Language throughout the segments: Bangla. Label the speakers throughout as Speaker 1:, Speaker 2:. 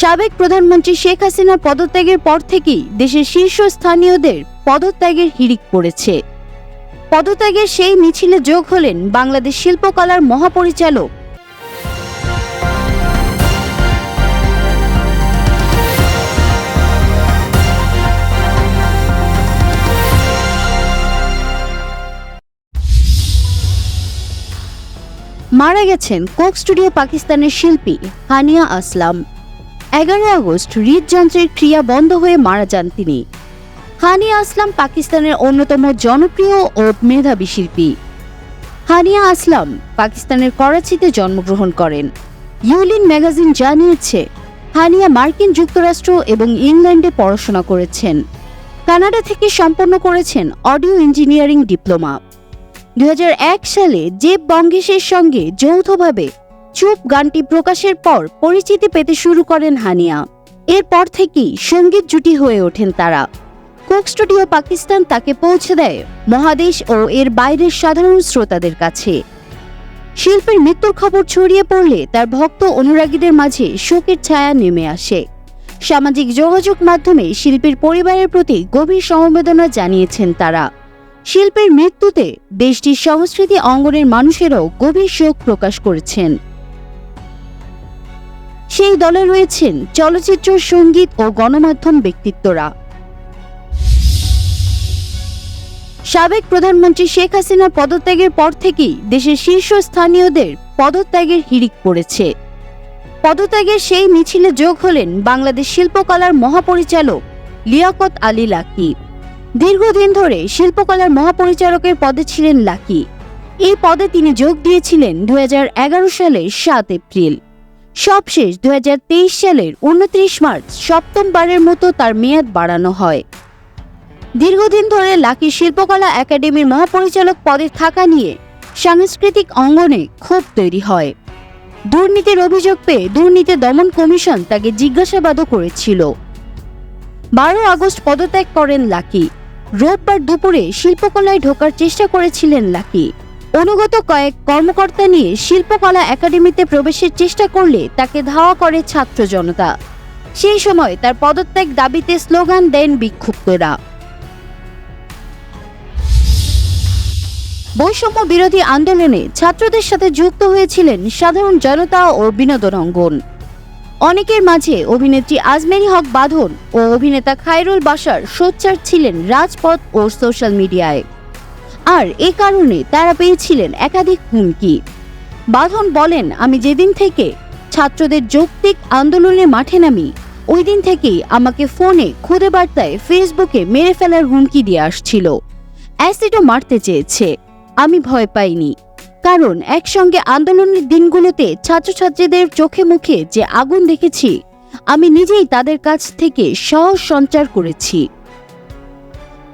Speaker 1: সাবেক প্রধানমন্ত্রী শেখ হাসিনার পদত্যাগের পর থেকেই দেশের শীর্ষস্থানীয়দের পদত্যাগের হিড়িক পড়েছে। পদত্যাগের সেই মিছিলে যোগ হলেন বাংলাদেশ শিল্পকলার মহাপরিচালক। মারা গেছেন কোক স্টুডিও পাকিস্তানের শিল্পী হানিয়া আসলাম। এগারোই আগস্ট হৃদযন্ত্রের ক্রিয়া বন্ধ হয়ে মারা যান তিনি। হানিয়া আসলাম পাকিস্তানের অন্যতম জনপ্রিয় ও মেধাবী শিল্পী। হানিয়া আসলাম পাকিস্তানের করাচিতে জন্মগ্রহণ করেন। ইউলিন ম্যাগাজিন জানিয়েছে, হানিয়া মার্কিন যুক্তরাষ্ট্র এবং ইংল্যান্ডে পড়াশোনা করেছেন। কানাডা থেকে সম্পন্ন করেছেন অডিও ইঞ্জিনিয়ারিং ডিপ্লোমা। দু হাজার এক সালে জেব বঙ্গেশের সঙ্গে যৌথভাবে চুপ গানটি প্রকাশের পর পরিচিতি পেতে শুরু করেন হানিয়া। এরপর থেকেই সংগীত জুটি হয়ে ওঠেন তারা। কোক স্টুডিও পাকিস্তান তাকে পৌঁছে দেয় মহাদেশ ও এর বাইরের সাধারণ শ্রোতাদের কাছে। শিল্পীর মৃত্যুর খবর ছড়িয়ে পড়লে তার ভক্ত অনুরাগীদের মাঝে শোকের ছায়া নেমে আসে। সামাজিক যোগাযোগ মাধ্যমে শিল্পীর পরিবারের প্রতি গভীর সমবেদনা জানিয়েছেন তারা। শিল্পের মৃত্যুতে দেশটির সংস্কৃতি অঙ্গনের মানুষেরাও গভীর শোক প্রকাশ করেছেন। সেই দলে রয়েছেন চলচ্চিত্র, সংগীত ও গণমাধ্যম ব্যক্তিত্বরা। সাবেক প্রধানমন্ত্রী শেখ হাসিনার পদত্যাগের পর থেকেই দেশের শীর্ষস্থানীয়দের পদত্যাগের হিড়িক পড়েছে। পদত্যাগের সেই মিছিলে যোগ হলেন বাংলাদেশ শিল্পকলার মহাপরিচালক লিয়াকত আলী লাকি। দীর্ঘদিন ধরে শিল্পকলার মহাপরিচালকের পদে ছিলেন লাকি। এই পদে তিনি যোগ দিয়েছিলেন দু হাজার এগারো সালের সাত এপ্রিল। সবশেষ দুই হাজার তেইশ সালের উনত্রিশ মার্চ সপ্তমবারের মতো তার মেয়াদ বাড়ানো হয়। দীর্ঘদিন ধরে লাকি শিল্পকলা একাডেমির মহাপরিচালক পদে থাকা নিয়ে সাংস্কৃতিক অঙ্গনে ক্ষোভ তৈরি হয়। দুর্নীতির অভিযোগ পেয়ে দুর্নীতি দমন কমিশন তাকে জিজ্ঞাসাবাদও করেছিল। বারো আগস্ট পদত্যাগ করেন লাকি। রোববার দুপুরে শিল্পকলায় ঢোকার চেষ্টা করেছিলেন লাকি। অনুগত কয়েক কর্মকর্তা নিয়ে শিল্পকলা একাডেমিতে প্রবেশের চেষ্টা করলে তাকে ধাওয়া করে ছাত্র জনতা। সেই সময় তার পদত্যাগ দাবিতে স্লোগান দেন বিক্ষুব্ধরা। বৈষম্য বিরোধী আন্দোলনে ছাত্রদের সাথে যুক্ত হয়েছিলেন সাধারণ জনতা ও বিনোদন অঙ্গন। অনেকের মাঝে অভিনেত্রী আজমেরি হক বাঁধন ও অভিনেতা খায়রুল বাসার সোচ্চার ছিলেন রাজপথ ও সোশ্যাল মিডিয়ায়। আর এ কারণে তারা পেয়েছিলেন একাধিক হুমকি। বাঁধন বলেন, আমি যেদিন থেকে ছাত্রদের যৌক্তিক আন্দোলনে মাঠে নামি, ওই দিন থেকেই আমাকে ফোনে খুদে বার্তায় ফেসবুকে মেরে ফেলার হুমকি দিয়ে আসছিল। অ্যাসিডও মারতে চেয়েছে। আমি ভয় পাইনি। কারণ একসঙ্গে আন্দোলনের দিনগুলোতে ছাত্রছাত্রীদের চোখে মুখে যে আগুন দেখেছি, আমি নিজেই তাদের কাছ থেকে সাহস সঞ্চার করেছি।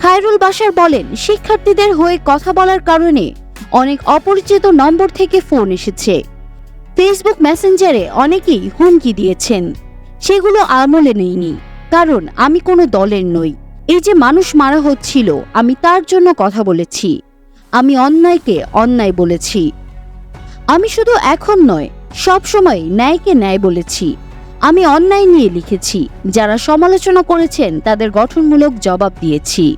Speaker 1: খায়রুল বাসার বলেন, শিক্ষার্থীদের হয়ে কথা বলার কারণে অনেক অপরিচিত নম্বর থেকে ফোন এসেছে। ফেসবুক মেসেঞ্জারে অনেকেই হুমকি দিয়েছেন। সেগুলো আমলে নেইনি। কারণ আমি কোনো দলের নই। এই যে মানুষ মারা হচ্ছিল, আমি তার জন্য কথা বলেছি। আমি অন্যায়কে অন্যায় বলেছি। আমি শুধু এখন নয়, সব সময় ন্যায়কে ন্যায় বলেছি। আমি অন্যায় নিয়ে লিখেছি। যারা সমালোচনা করেছেন, তাদের গঠনমূলক জবাব দিয়েছি।